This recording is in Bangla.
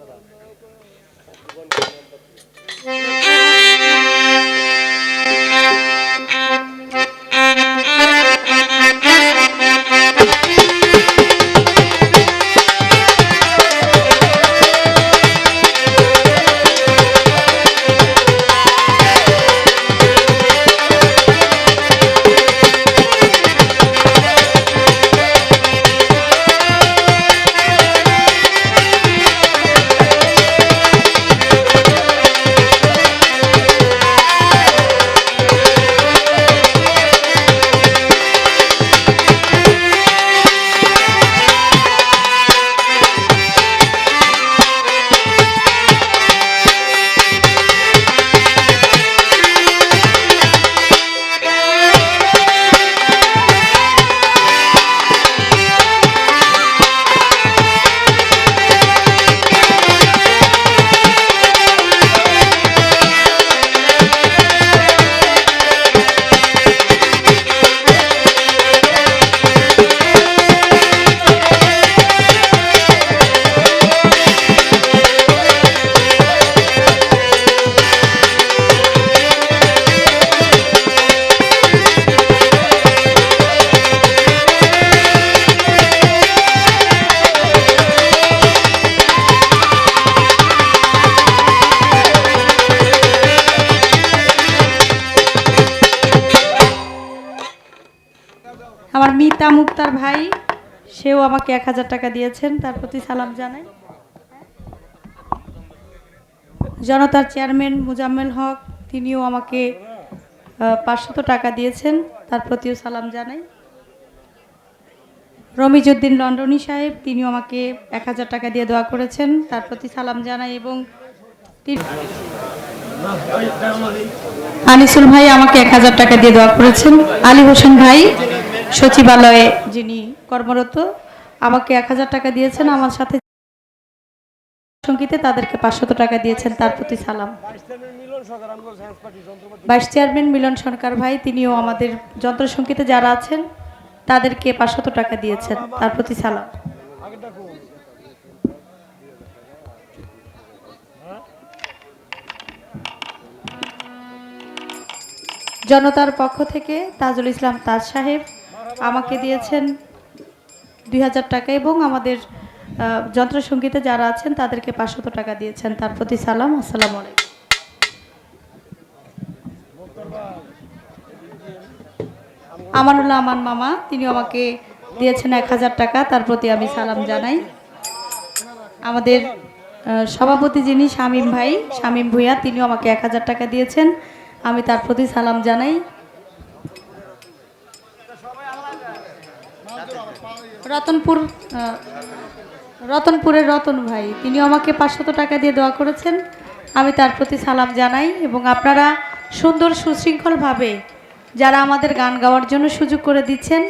কথা? আমার মিতা মুক্তার ভাই, সেও আমাকে এক হাজার টাকা দিয়েছেন, তার প্রতি সালাম জানাই। জনতার চেয়ারম্যান মুজাম্মেল হক, তিনিও আমাকে পাঁচশত টাকা দিয়েছেন, তার প্রতিও সালাম জানাই। রমিজউদ্দিন লন্ডনী সাহেব, তিনিও আমাকে এক হাজার টাকা দিয়ে দোয়া করেছেন, তার প্রতি সালাম জানাই এবং আনিসুল ভাই আমাকে এক হাজার টাকা দিয়ে দোয়া করেছেন। আলী হোসেন ভাই সচিবালয়ে। যিনি কর্মরত, আমাকে এক হাজার টাকা দিয়েছেন, আমার সাথে সঙ্গীতে তাদেরকে পাঁচশত টাকা দিয়েছেন, তার প্রতি সালাম। ভাইস চেয়ারম্যান মিলন সরকার ভাই, তিনিও আমাদের যন্ত্রসঙ্গীতে যারা আছেন, তাদেরকে পাঁচশত টাকা দিয়েছেন, তার প্রতি সালাম। জনতার পক্ষ থেকে তাজুল ইসলাম তাজ সাহেব আমাকে দিয়েছেন দুই হাজার টাকা এবং আমাদের যন্ত্রসঙ্গীতে যারা আছেন তাদেরকে পাঁচশত টাকা দিয়েছেন। তার প্রতি সালাম, আসসালাম আলাইকুম। আমানুল্লাহ আমান মামা, তিনি আমাকে দিয়েছেন এক হাজার টাকা, তার প্রতি আমি সালাম জানাই। আমাদের সভাপতি যিনি শামীম ভাই, শামীম ভূঁইয়া, তিনিও আমাকে এক হাজার টাকা দিয়েছেন। আমি তার প্রতি সালাম জানাই। রতনপুর রতনপুরের রতন ভাই তিনি আমাকে পাঁচশত টাকা দিয়ে দোয়া করেছেন। আমি তার প্রতি সালাম জানাই এবং আপনারা সুন্দর সুশৃঙ্খলভাবে যারা আমাদের গান গাওয়ার জন্য সুযোগ করে দিচ্ছেন